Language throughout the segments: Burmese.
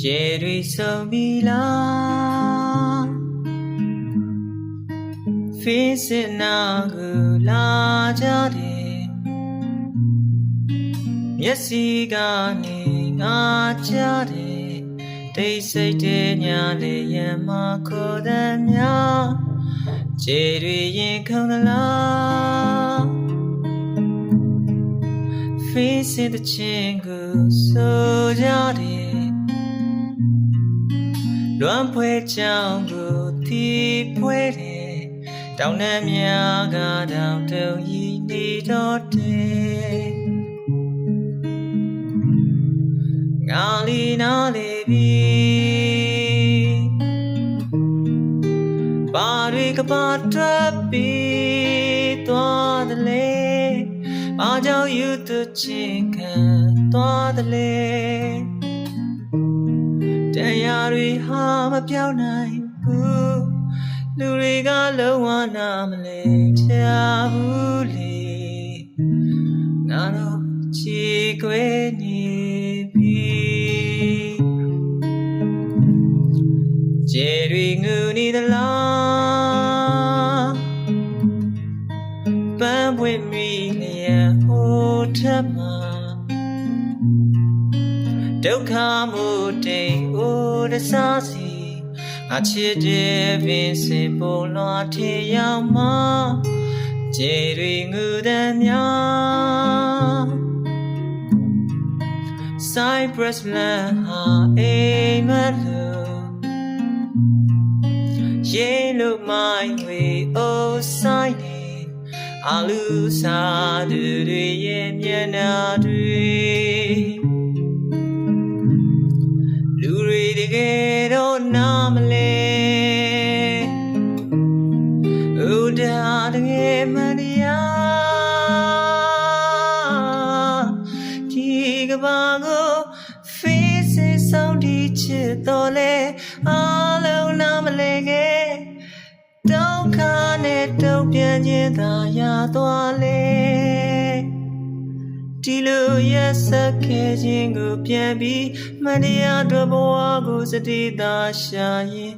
ကျဲတွေဆုံးပြီလား Face it now ကိုလာကြတယ်မျက်စိကနေငါကြတယ်တိတ်ဆိတ်တဲ့ညာလေးရမခေါ်တဲ့များခြေတွေရင်ခုန်သလား Face it တဲ့ချင်းကိုဆိုကြတယ် လွမ်းဖွဲကြောင်ကိုတီးဖွဲတယ်တောင်းနှမြားကတောင်တုံဤနေတော့တယ်ငါလီနာလေးပြီဘာတွေကပါထွက်ပြီးသွားတယ်လေဘာကြောင့်ယူသူချင်ခံသွားတယ်လေ တရားတွေဟာမပြောင်းနိုင်ဘူးလူတွေကလုံးဝနာမလဲချဘူးလေငါတော့ချီခွေနေပြီကျေတွေငူနေသလား ဒုက္ခမှုတိမ်အိုတစားစီအချစ်တဲ့ပင်စင်ပုံလွားထရောက်မှကျေတွေငူတဲ့များ Cypress land ဟာအိမ်မလို့ရေလို့မိုင်းဝေအိုဆိုင်နေအလူစားသူတွေရဲ့မျက်နှာတွေ ကယ်တော့နားမလဲဥဒါတကယ်မတရားဒီကဘာကို face ဆောင်ဒီချစ်တော်လဲအလုံးနားမလဲခဲ့ဒုက္ခနဲ့တုံ့ပြန်ခြင်းသာရသွားလေ ဒီလိုရက်ဆက်ခဲ့ခြင်းကိုပြန်ပြီးမတရားတို့ဘဝကိုစတိသာရှာရင်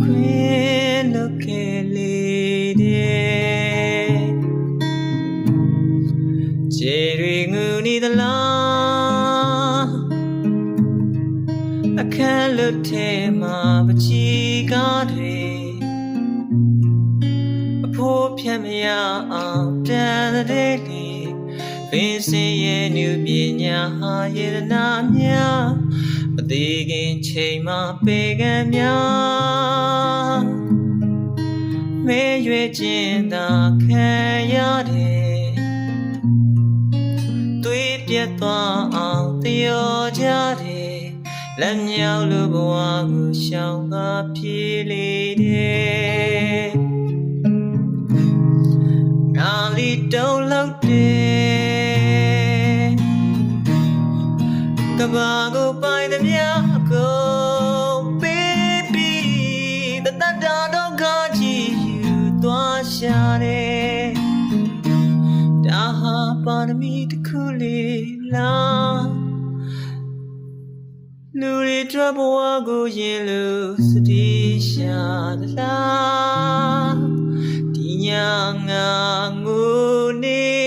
ခွင့်လွတ်ခဲ့လေတဲ့ခြေတွေငူနေသလားအခန်းလွတ်ထဲမှာပချီကားတွေအဖိုးဖြတ်မရအောင်တန်တဲ့လေ ပင်စင်ရဲ့နုပညာဟာယရနာများမသေးခင်ချိန်မှာပေကံများမဲရွယ်ခြင်းသာခံရတယ်သွေးပြတ်သွားအောင်တယောကြတယ်လက်မြောက်လိုဘဝကိုရှောင်ကားပြေးလေတယ်ငါလီတုံးလောက်တယ် လေးလားလူတွေထွက်ဘဝကိုရင်လို့စတိရှာသလားဒီညာငါငိုနေ